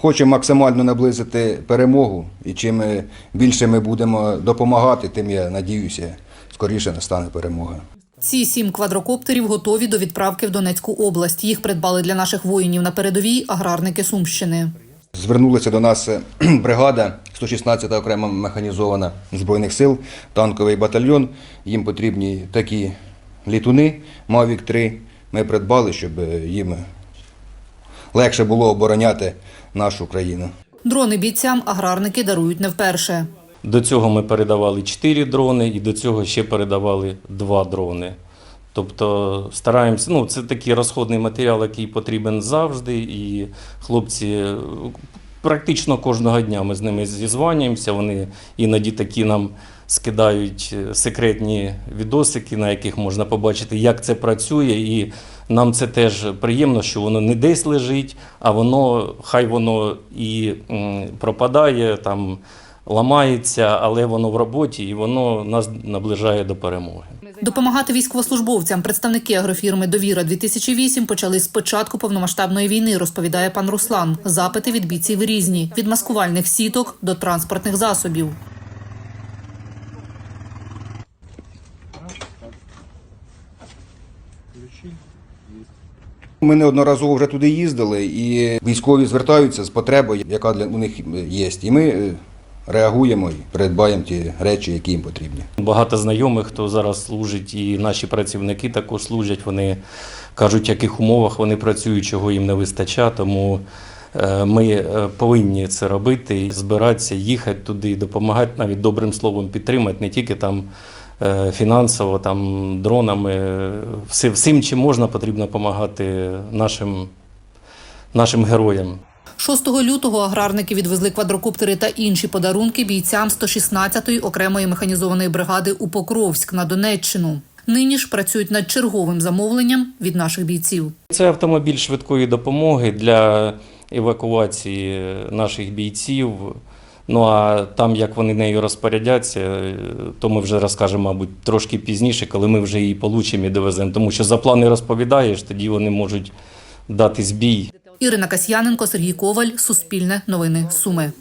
хочемо максимально наблизити перемогу, і чим більше ми будемо допомагати, тим я надіюся, скоріше настане перемога. Ці сім квадрокоптерів готові до відправки в Донецьку область. Їх придбали для наших воїнів на передовій аграрники Сумщини. Звернулася до нас бригада 116 окрема механізована збройних сил, танковий батальйон. Їм потрібні такі літуни Mavic 3. Ми придбали, щоб е, їм легше було обороняти нашу країну. Дрони бійцям аграрники дарують не вперше. До цього ми передавали 4 дрони і до цього ще передавали 2 дрони. Тобто стараємося, ну це такий розходний матеріал, який потрібен завжди, і хлопці практично кожного дня ми з ними зізванюємося. Вони іноді такі нам скидають е, секретні відосики, на яких можна побачити, як це працює. І нам це теж приємно, що воно не десь лежить, а воно хай воно і пропадає там ламається, але воно в роботі і воно нас наближає до перемоги. Допомагати військовослужбовцям представники агрофірми Довіра 2008 почали з початку повномасштабної війни, розповідає пан Руслан. Запити від бійців різні від маскувальних сіток до транспортних засобів. Ми неодноразово вже туди їздили, і військові звертаються з потребою, яка для у них є. І ми е, реагуємо і придбаємо ті речі, які їм потрібні. Багато знайомих, хто зараз служить, і наші працівники також служать. Вони кажуть, в яких умовах вони працюють, чого їм не вистачає. Тому е, ми е, повинні це робити, збиратися, їхати туди, допомагати навіть добрим словом підтримати, не тільки там. е, Фінансово, там дронами, всім, чим можна, потрібно допомагати нашим, нашим героям. 6 лютого аграрники відвезли квадрокоптери та інші подарунки бійцям 116-ї окремої механізованої бригади у Покровськ на Донеччину. Нині ж працюють над черговим замовленням від наших бійців. Це автомобіль швидкої допомоги для евакуації наших бійців. Ну а там, як вони нею розпорядяться, то ми вже розкажемо, мабуть, трошки пізніше, коли ми вже її получимо і довеземо. Тому що за плани розповідаєш, тоді вони можуть дати збій. Ірина Касьяненко, Сергій Коваль, Суспільне новини Суми.